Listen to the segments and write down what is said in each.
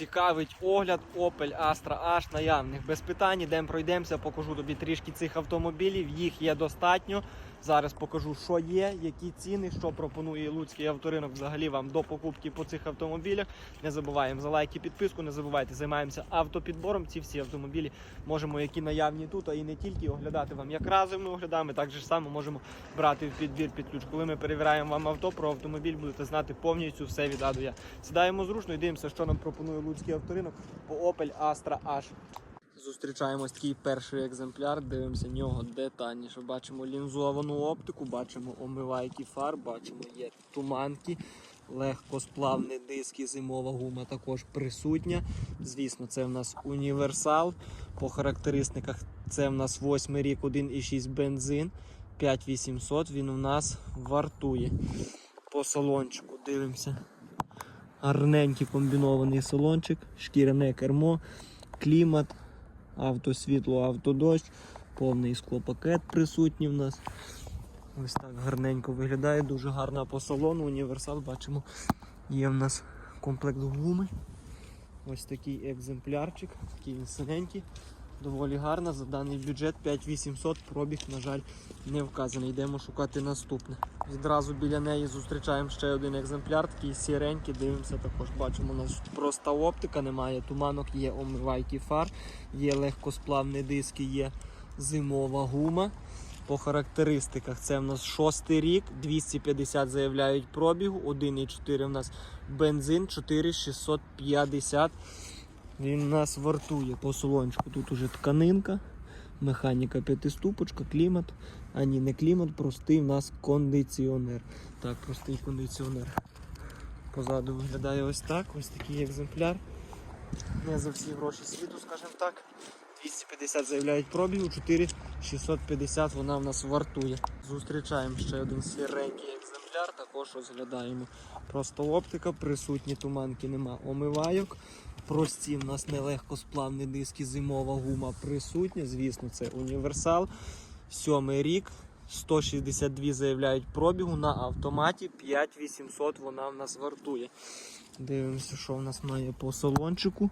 цікавить огляд Opel Astra H наявних. Без питань, ідемо пройдемося, покажу тобі трішки цих автомобілів. Їх є достатньо. Зараз покажу, що є, які ціни, що пропонує Луцький авторинок взагалі вам до покупки по цих автомобілях. Не забуваємо за лайк і підписку. Не забувайте, займаємося автопідбором. Ці всі автомобілі можемо, які наявні тут, а і не тільки оглядати вам як разовими оглядами, так же само можемо брати в підбір під ключ. Коли ми перевіряємо вам авто, про автомобіль будете знати повністю все від Я. Сідаємо зручно і дивимося, що нам пропонує Луцький авторинок по Opel Astra H. Зустрічаємо ось такий перший екземпляр, дивимося нього детальніше. Бачимо лінзовану оптику, бачимо омивайки фар, бачимо є туманки, легкосплавні диски, зимова гума також присутня. Звісно, це в нас універсал. По характеристиках це в нас 8 рік, 1,6 бензин, 5800 він у нас вартує. По салончику дивимося. Гарненький комбінований салончик, шкіряне кермо, клімат, автосвітло, автодощ, повний склопакет присутній в нас. Ось так гарненько виглядає, дуже гарна по салону. Універсал бачимо, є в нас комплект гуми. Ось такий екземплярчик, такий він синенький. Доволі гарна, за даний бюджет 5800, пробіг, на жаль, не вказаний. Йдемо шукати наступне. Відразу біля неї зустрічаємо ще один екземпляр, такий сіренький, дивимося також. Бачимо, у нас проста оптика, немає туманок, є омивайки фар, є легкосплавні диски, є зимова гума. По характеристиках це в нас шостий рік, 250 заявляють пробігу, 1,4 у нас бензин, 4650. Він нас вартує по салончику. Тут уже тканинка, механіка п'ятиступочка, клімат. А ні, не клімат, простий у нас кондиціонер. Так, простий кондиціонер. Позаду виглядає ось так, ось такий екземпляр. Не за всі гроші світу, скажімо так. 250 заявляють пробігу, 4650 вона в нас вартує. Зустрічаємо ще один сіренький екземпляр, також розглядаємо. Просто оптика, присутні туманки, нема омивайок. Прості в нас нелегко сплавні диски, зимова гума присутня. Звісно, це універсал. Сьомий рік. 162 заявляють пробігу на автоматі, 5800 вона в нас вартує. Дивимося, що в нас має по салончику.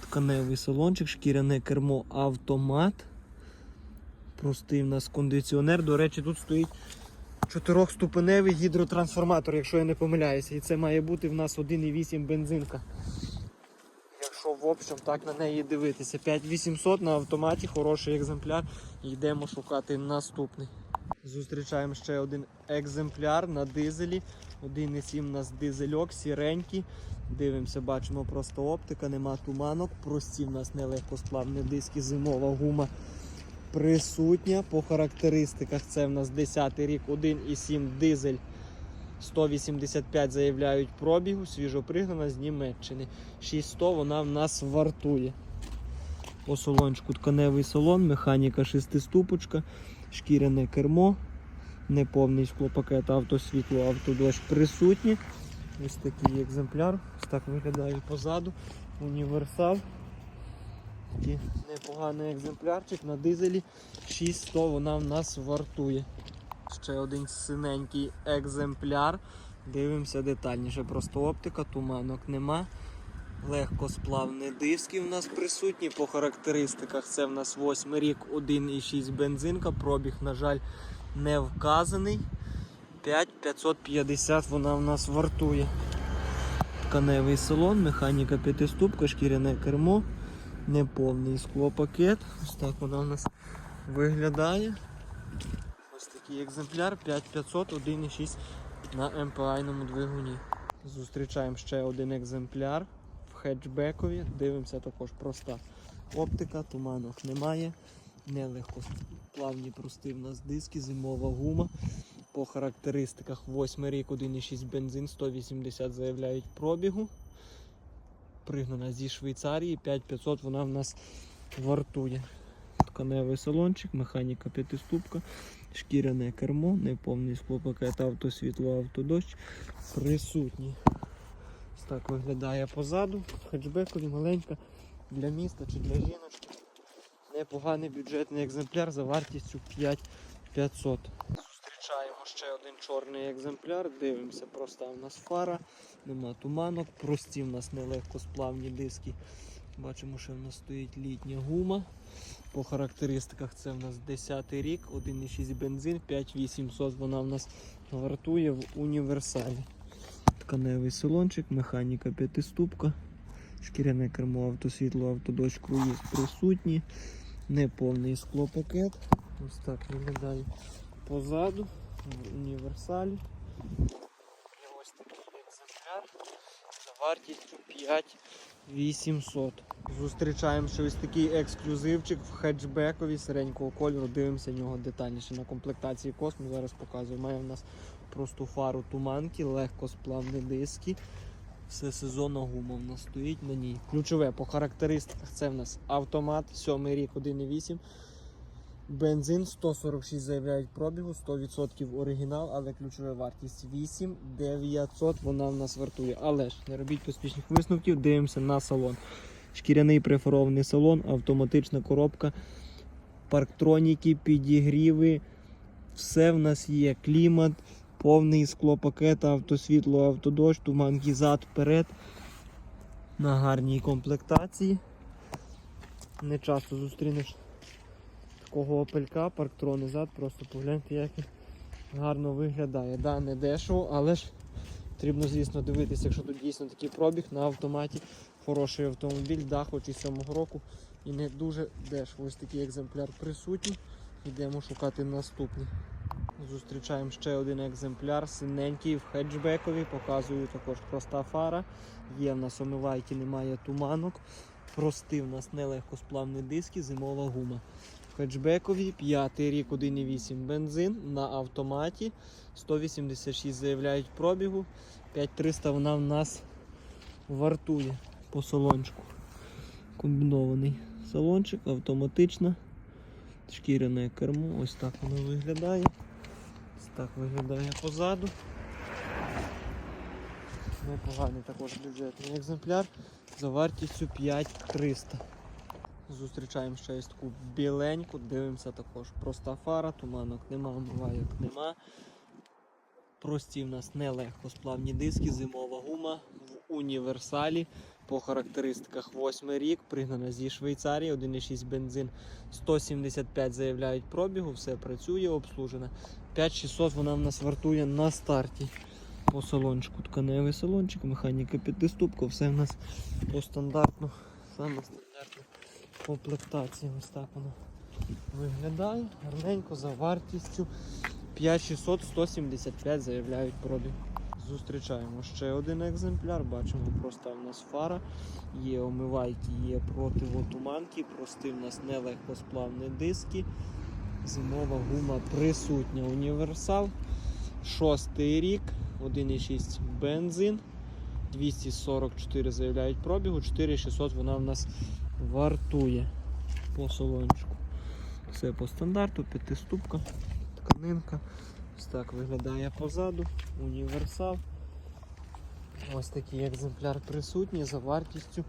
Тканевий салончик, шкіряне кермо автомат. Простий в нас кондиціонер. До речі, тут стоїть чотирьохступеневий гідротрансформатор, якщо я не помиляюся. І це має бути в нас 1,8 бензинка. Якщо в общем так на неї дивитися. 5800 на автоматі, хороший екземпляр. Йдемо шукати наступний. Зустрічаємо ще один екземпляр на дизелі. 1,7 у нас дизельок, сіренький. Дивимося, бачимо просто оптика, нема туманок, прості в нас нелегкосплавні диски, зимова гума присутня. По характеристиках це в нас 10 рік, 1,7 дизель. 185 заявляють пробігу, свіжопригнана з Німеччини. 600 вона в нас вартує. По салончику тканевий салон, механіка шестиступочка, шкіряне кермо, неповний склопакет, автосвітло, автодощ присутні. Ось такий екземпляр. Ось так виглядає позаду. Універсал. Такий непоганий екземплярчик на дизелі. 6100 вона в нас вартує. Ще один синенький екземпляр. Дивимося детальніше. Просто оптика, туманок нема. Легкосплавні диски в нас присутні. По характеристиках це в нас 8 рік, 1,6 бензинка. Пробіг, на жаль, не вказаний. 5550 вона в нас вартує. Тканевий салон, механіка п'ятиступка, шкіряне кермо, неповний склопакет. Ось так вона у нас виглядає. Ось такий екземпляр 5500 1,6 на МПАйному двигуні. Зустрічаємо ще один екземпляр в хетчбекові. Дивимося також проста оптика, туманок немає. Нелегко плавні прості в нас диски, зимова гума. По характеристиках 8 рік, 1,6 бензин, 180 заявляють пробігу. Пригнана зі Швейцарії, 5500 вона в нас вартує. Тканевий салончик, механіка п'ятиступка, шкіряне кермо, неповний склопакет, автосвітло, автодощ присутній. Ось так виглядає позаду. Хетчбекові маленька для міста чи для жіночки. Непоганий бюджетний екземпляр за вартістю 5500. Чорний екземпляр. Дивимося, проста в нас фара, нема туманок, прості в нас нелегкосплавні диски. Бачимо, що в нас стоїть літня гума. По характеристиках це в нас 10 рік, 1,6 бензин, 5800 вона в нас вартує в універсалі. Тканевий салончик, механіка п'ятиступка, шкіряне кермо, автосвітло, автодощ, круїз присутні, неповний склопакет. Ось так виглядає позаду І ось такий екземпляр за вартістю 5800. Зустрічаємо ще ось такий ексклюзивчик в хеджбекові серенького кольору. Дивимося нього детальніше на комплектації космос. Зараз показую. Має в нас просту фару туманки, легкосплавні диски. Все сезонна гума в нас стоїть на ній. Ключове по характеристиках це в нас автомат, 7 рік 1,8. Бензин 146 заявляють пробігу, 100% оригінал, але ключова вартість 8 900 вона в нас вартує. Але ж не робіть поспішних висновків, дивимося на салон. Шкіряний преферований салон, автоматична коробка, парктроніки, підігріви. Все в нас є. Клімат, повний склопакет, автосвітло, автодощ, туманки зад, вперед. На гарній комплектації. Не часто зустрінеш такого опелька, парктрони зад, просто погляньте, як гарно виглядає. Да, не дешево, але ж потрібно, звісно, дивитися, якщо тут дійсно такий пробіг на автоматі. Хороший автомобіль, да, хоч і 7-го року. І не дуже дешево. Ось такий екземпляр присутній. Йдемо шукати наступний. Зустрічаємо ще один екземпляр, синенький в хеджбекові. Показую також проста фара. Є в нас омивайки, немає туманок. Простий в нас нелегкосплавні диски, зимова гума. В хеджбекові 5 рік 1,8 бензин на автоматі. 186 заявляють пробігу. 5300 вона в нас вартує по салончику. Комбінований салончик, автоматична. Шкіряне кермо, ось так воно виглядає. Ось так виглядає позаду. Непоганий також бюджетний екземпляр за вартістю 5300. Зустрічаємо ще ось таку біленьку, дивимося також. Проста фара, туманок нема, омивайок нема. Прості в нас нелегко сплавні диски, зимова гума в універсалі. По характеристиках 8 рік, пригнана зі Швейцарії, 1,6 бензин, 175 заявляють пробігу, все працює, обслужена. 5600 вона в нас вартує на старті. По салончику тканевий салончик, механіка п'ятиступка, все в нас по стандартну, стандартну комплектацію. Ось так воно виглядає. Гарненько за вартістю 5600 175 заявляють пробіг. Зустрічаємо ще один екземпляр. Бачимо, просто в нас фара, є омивайки, є противотуманки, прості в нас нелегкосплавні диски. Зимова гума присутня. Універсал. Шостий рік, 1,6 бензин. 244 заявляють пробігу, 4600 вона в нас вартує по салончику. Все по стандарту, п'ятиступка, тканинка. Ось так виглядає позаду, універсал. Ось такий екземпляр присутній за вартістю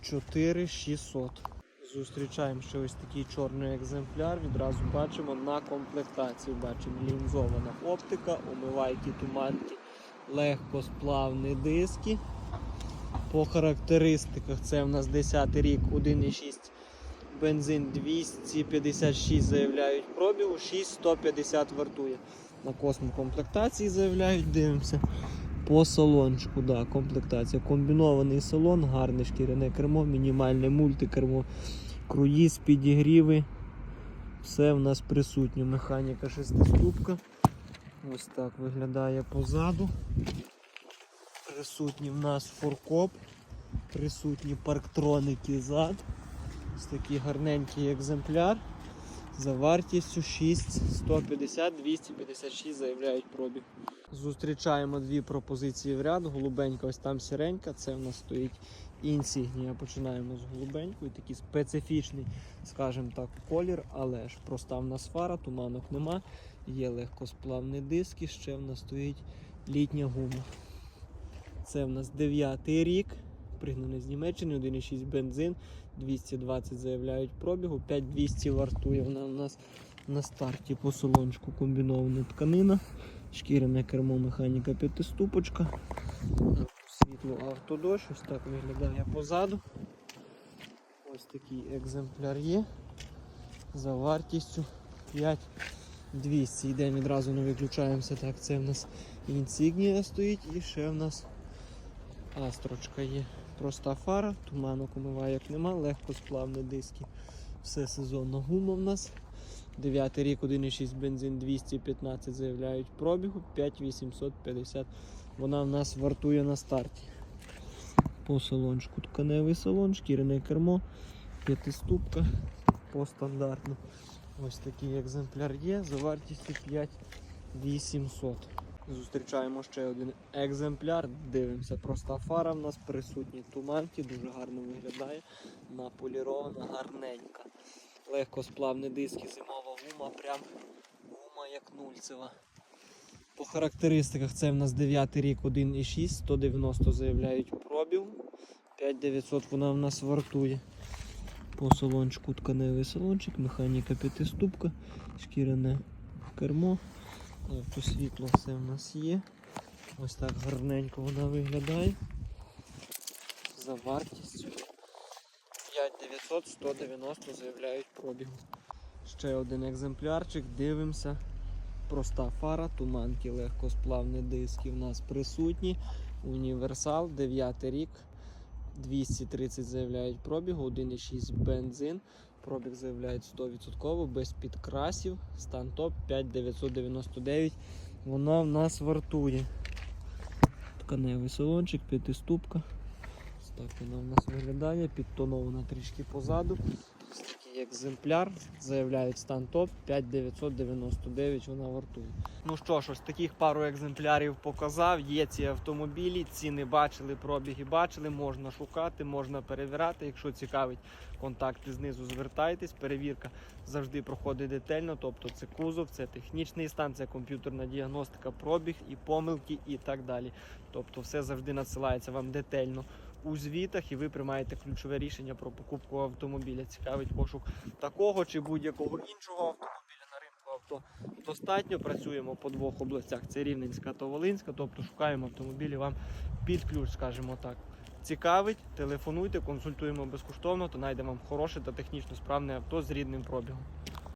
4600. Зустрічаємо ще ось такий чорний екземпляр. Відразу бачимо на комплектацію. Бачимо лінзована оптика, омивайки, туманки, легкосплавні диски. По характеристиках це в нас 10 рік, 1,6 бензин 256 заявляють пробігу, 6150 вартує. На космокомплектації заявляють, дивимося. По салончику, да, комплектація. Комбінований салон, гарне шкіряне кермо, мінімальне мультикермо, круїз, підігріви. Все в нас присутнє. Механіка шестиступка. Ось так виглядає позаду. Присутній в нас форкоп, присутні парктроники зад. Ось такий гарненький екземпляр. За вартістю 6 150 256 заявляють пробіг. Зустрічаємо дві пропозиції в ряд. Голубенька, ось там сіренька. Це в нас стоїть інсігнія. Починаємо з голубенької, такий специфічний, скажімо так, колір, але ж проста в нас фара, туманок нема. Є легкосплавні диски, ще в нас стоїть літня гума. Це в нас 9 рік, пригнаний з Німеччини, 1,6 бензин, 220 заявляють пробігу, 5200 вартує вона у нас на старті по салончику комбінована тканина. Шкіряне кермо механіка п'ятиступочка. Світло автодощ, ось так виглядає позаду. Ось такий екземпляр є. За вартістю 5200. Йдемо відразу не виключаємося. Так, це в нас інсігнія стоїть і ще в нас астрочка є. Проста фара, туманок умиває як нема, легкосплавні диски. Все сезонна гума в нас. 9 рік, 1,6 бензин 215 заявляють пробігу, 5850. Вона в нас вартує на старті. По салончику тканевий салон, шкіряне кермо, п'ятиступка по стандартну. Ось такий екземпляр є за вартістю 5800. Зустрічаємо ще один екземпляр. Дивимося, проста фара в нас присутні туманки, дуже гарно виглядає. Наполірована, гарненька. Легкосплавні диски, зимова гума, прям гума як нульцева. По характеристиках це в нас 9 рік 1,6, 190 заявляють пробіг. 5900 вона в нас вартує. По салончику тканевий салончик, механіка п'ятиступка, шкіряне кермо. По світло все в нас є. Ось так гарненько вона виглядає. За вартістю 5900 190 заявляють пробігу. Ще один екземплярчик, дивимося. Проста фара, туманки, легкосплавні диски в нас присутні. Універсал, 9 рік. 230 заявляють пробігу, 1,6 бензин. Пробіг заявляють 100%, без підкрасів. Стан топ 5999. Вона в нас вартує. Тканевий салончик, п'ятиступка. Так вона в нас виглядає, підтонована трішки позаду. Екземпляр. Заявляють стан топ 5999 вона вартує. Ну що ж, ось таких пару екземплярів показав. Є ці автомобілі, ціни бачили, пробіги бачили, можна шукати, можна перевіряти. Якщо цікавить контакти знизу, звертайтесь. Перевірка завжди проходить детально. Тобто це кузов, це технічний стан, це комп'ютерна діагностика, пробіг і помилки і так далі. Тобто все завжди надсилається вам детально у звітах, і ви приймаєте ключове рішення про покупку автомобіля. Цікавить пошук такого чи будь-якого іншого автомобіля на ринку авто. Достатньо працюємо по двох областях: це Рівненська та Волинська. Тобто шукаємо автомобілі вам під ключ, скажімо так. Цікавить, телефонуйте, консультуємо безкоштовно, то знайдемо вам хороше та технічно справне авто з рідним пробігом.